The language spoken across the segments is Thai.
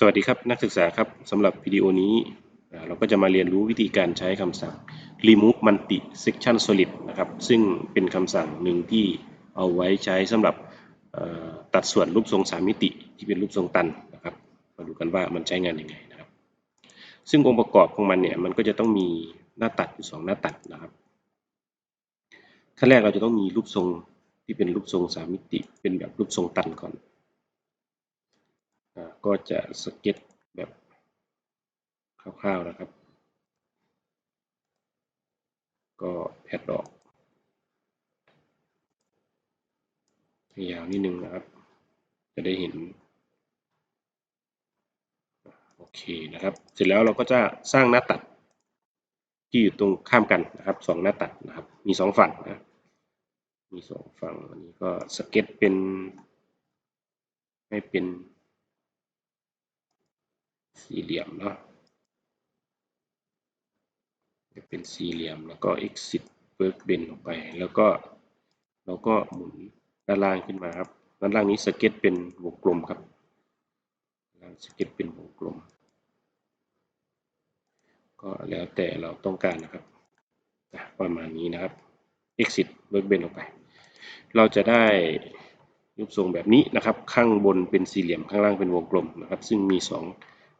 สวัสดีครับนักศึกษาครับสำหรับวิดีโอนี้เราก็จะมาเรียนรู้วิธีการใช้คำสั่ง remove multi section solid นะครับซึ่งเป็นคำสั่งหนึ่งที่เอาไว้ใช้สำหรับตัดส่วนรูปทรงสามมิติที่เป็นรูปทรงตันนะครับมาดูกันว่ามันใช้งานยังไงนะครับ ซึ่งองค์ประกอบของมันเนี่ยมันก็จะต้องมีหน้าตัดอยู่สองหน้าตัดนะครับขั้นแรกเราจะต้องมีรูปทรงที่เป็นรูปทรงสามมิติ เป็นแบบรูปทรงตันก่อน ก็จะสเก็ตแบบคร่าวๆนะครับ ก็แพดออกยาวนิดนึงนะครับ จะได้เห็น โอเคนะครับ เสร็จแล้วเราก็จะสร้างหน้าตัด ที่อยู่ตรงข้ามกันนะครับสองหน้าตัดนะครับ มีสองฝั่งนะมีสองฝั่งอันนี้ก็สเก็ตเป็นให้เป็น สี่เหลี่ยมเนาะจะเป็นสี่เหลี่ยมแล้วก็ exit workbench ออกไป แล้วก็เราก็หมุนด้านล่างขึ้นมาครับด้านล่างนี้สเก็ตเป็นวงกลมครับด้านสเก็ตเป็นวงกลม ก็แล้วแต่เราต้องการนะครับประมาณนี้นะครับ exit workbench ออกไป เราจะได้รูปทรงแบบนี้นะครับ ข้างบนเป็นสี่เหลี่ยมข้างล่างเป็นวงกลมนะครับ ซึ่งมีสอง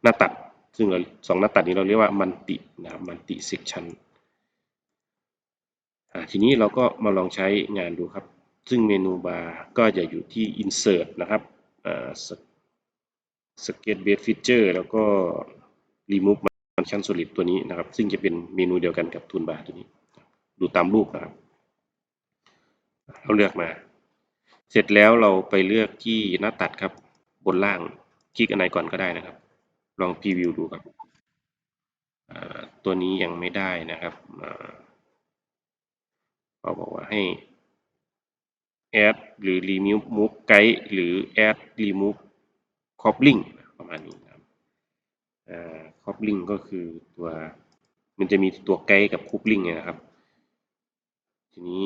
หน้าตัด ซึ่งเราสองหน้าตัดนี้เราเรียกว่ามันตินะครับมันติเซกชันทีนี้เราก็มาลองใช้งานดูครับ ซึ่งเมนูบาร์ก็จะอยู่ที่ insert นะครับสเก็ตเบสฟีเจอร์แล้วก็ remove function solid ตัวนี้นะครับ ซึ่งจะเป็นเมนูเดียวกันกับทูนบาร์ตัวนี้ ดูตามรูปนะครับ เราเลือกมา เสร็จแล้วเราไปเลือกที่หน้าตัดครับ บนล่าง คลิกอันไหนก่อนก็ได้นะครับ ลองพรีวิวดูครับตัวนี้ยังไม่ได้นะครับเขาบอกว่าให้ add หรือ remove move guide หรือ add remove coupling ประมาณนี้นะครับ coupling ก็คือตัวมันจะมีตัวไกด์กับ coupling นะครับ ทีนี้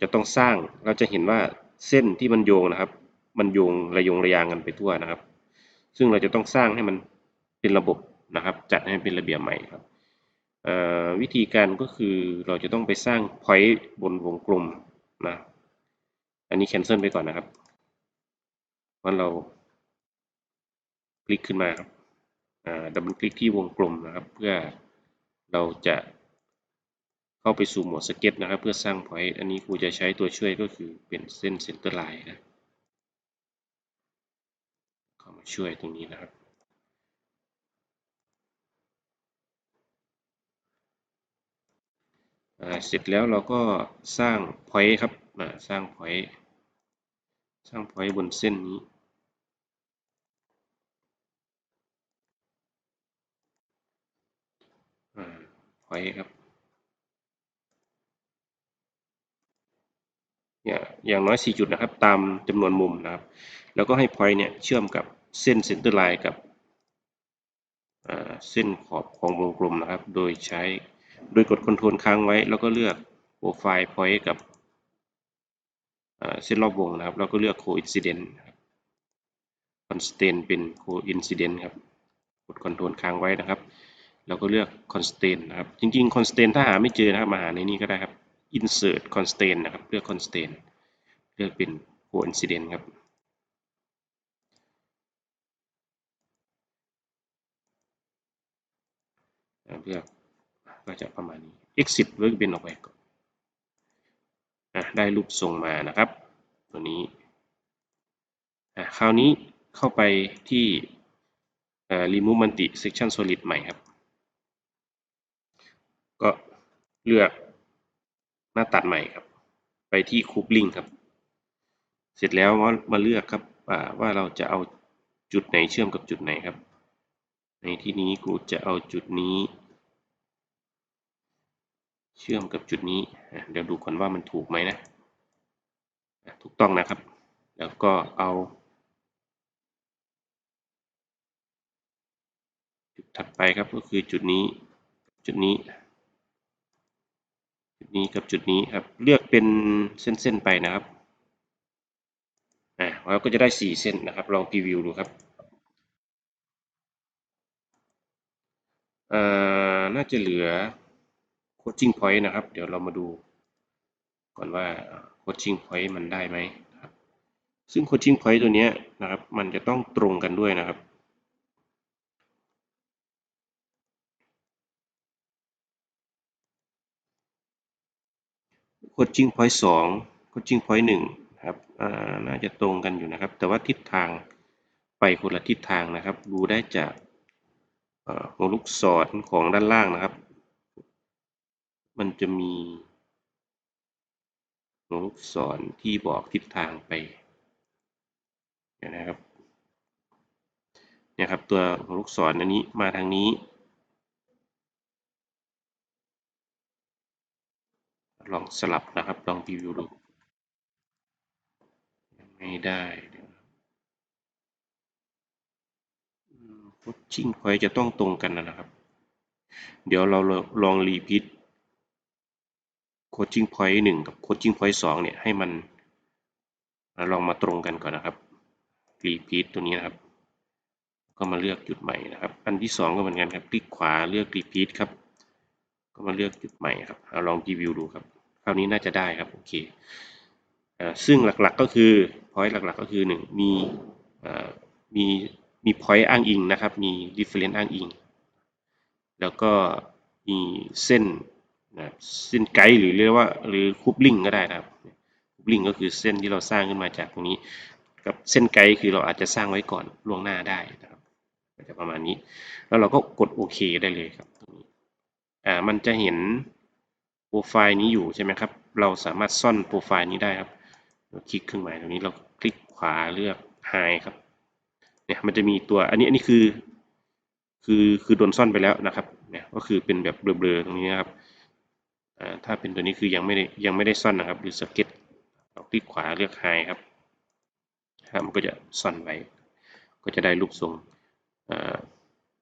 จะต้องสร้างเราจะเห็นว่าเส้นที่มันโยงนะครับ มันโยงระยงระยางกันไปทั่วนะครับ ซึ่งเราจะต้องสร้างให้มันเป็นระบบนะครับ จัดให้เป็นระเบียบใหม่ครับวิธีการก็คือเราจะต้องไปสร้าง point บนวงกลมนะ อันนี้ cancel ไปก่อนนะครับวันเราคลิกขึ้นมาครับดับเบิลคลิกที่วงกลมนะครับ เพื่อเราจะเข้าไปสู่หมดสเก็ตนะครับ เพื่อสร้าง point อันนี้ครูจะใช้ตัวช่วยก็คือเป็นเส้น center line นะ เข้ามาช่วยตรงนี้นะครับ เสร็จแล้วเราก็สร้าง point ครับสร้าง point สร้าง point บนเส้นนี้พอยครับอย่างน้อย 4 จุดนะครับ ตามจำนวนมุมนะครับ แล้วก็ให้ point เนี่ยเชื่อมกับเส้น center line กับเส้นขอบของวงกลมนะครับ โดยใช้ โดยกดคอนโทรลค้างไว้ แล้วก็เลือกโปรไฟล์ point กับเส้นรอบวงนะครับ แล้วก็เลือก coincident constant เป็น coincident ครับ กดคอนโทรลค้างไว้นะครับ แล้วก็เลือก constant นะครับ จริงๆ constant ถ้าหาไม่เจอนะครับ มาหาในนี้ก็ได้ครับ insert constant นะครับ เลือก constant เลือกเป็น coincident ครับ เลือกก็จะประมาณนี้ exit work bin ออกไปก่อนได้รูปทรงมานะครับ ตัวนี้คราวนี้เข้าไปที่ remove multi section solid ใหม่ครับ ก็เลือกหน้าตัดใหม่ครับ ไปที่ coupling ครับ เสร็จแล้วมาเลือกครับว่าเราจะเอาจุดไหนเชื่อมกับจุดไหนครับ ในที่นี้กูจะเอาจุดนี้ เชื่อมกับจุดนี้ เดี๋ยวดูก่อนว่ามันถูกไหมนะถูกต้องนะครับ แล้วก็เอาจุดถัดไปครับก็คือจุดนี้จุดนี้ จุดนี้กับจุดนี้ครับเลือกเป็นเส้นๆไปนะครับอ่าเราก็จะได้สี่เส้นนะครับ ลองพรีวิวดูครับอ่าน่าจะเหลือ coaching point นะครับ เดี๋ยวเรามาดูก่อนว่า coaching point มันได้ไหมครับ ซึ่ง coaching point ตัวนี้นะครับ มันจะต้องตรงกันด้วยนะครับ coaching point สอง coaching point หนึ่งครับน่าจะตรงกันอยู่นะครับ แต่ว่าทิศทางไปคนละทิศทางนะครับ ดูได้จากหัวลูกศรของด้านล่างนะครับ มันจะมีหัวลูกศรที่บอกทิศทางไปเดี๋ยวนะครับเนี่ยครับตัวลูกศรอันนี้มาทางนี้ ลองสลับนะครับลองพรีวิวดูยังไม่ได้เดี๋ยวโคชชิ่งพอยจะต้องตรงกันนะครับ เดี๋ยวเราลองรีพิท โคชชิ่งพอยต์หนึ่งกับโคชชิ่งพอยต์สองเนี่ยให้มันลองมาตรงกันก่อนนะครับรีพิทตัวนี้นะครับ ก็มาเลือกจุดใหม่นะครับ อันที่สองก็เหมือนกันครับ คลิกขวาเลือกรีพิทครับ ก็มาเลือกจุดใหม่ครับเอาลองพรีวิวดูครับ คราวนี้น่าจะได้ครับโอเคซึ่งหลักๆก็คือ point หลักๆก็คือหนึ่งมีมีมี point อ้างอิงนะครับ มี reference อ้างอิง แล้วก็มีเส้น นะเส้นไกด์หรือเรียกว่าหรือคูปลิงก็ได้นะครับคูปลิงก็คือเส้นที่เราสร้างขึ้นมาจากตรงนี้ กับเส้นไกด์คือเราอาจจะสร้างไว้ก่อนล่วงหน้าได้นะครับจะประมาณนี้ แล้วเราก็กดโอเคได้เลยครับตรงนี้อ่ามันจะเห็นโปรไฟล์นี้อยู่ใช่ไหมครับ เราสามารถซ่อนโปรไฟล์นี้ได้ครับเราคลิกเครื่องหมายตรงนี้เราคลิกขวาเลือก hide ครับเนี่ยมันจะมีตัวอันนี้อันนี้คือ คือคือโดนซ่อนไปแล้วนะครับเนี่ยก็คือเป็นแบบเบลอๆตรงนี้นะครับ ถ้าเป็นตัวนี้คือยังไม่ได้ยังไม่ได้ซ่อนนะครับหรือสเก็ตเราคลิกขวาเลือกไฮครับมันก็จะซ่อนไว้ ก็จะได้รูปทรง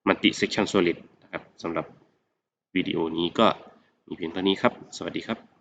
มัลติเซกชันโซลิดนะครับสำหรับวิดีโอนี้ก็มีเพียงเท่านี้ครับ สวัสดีครับ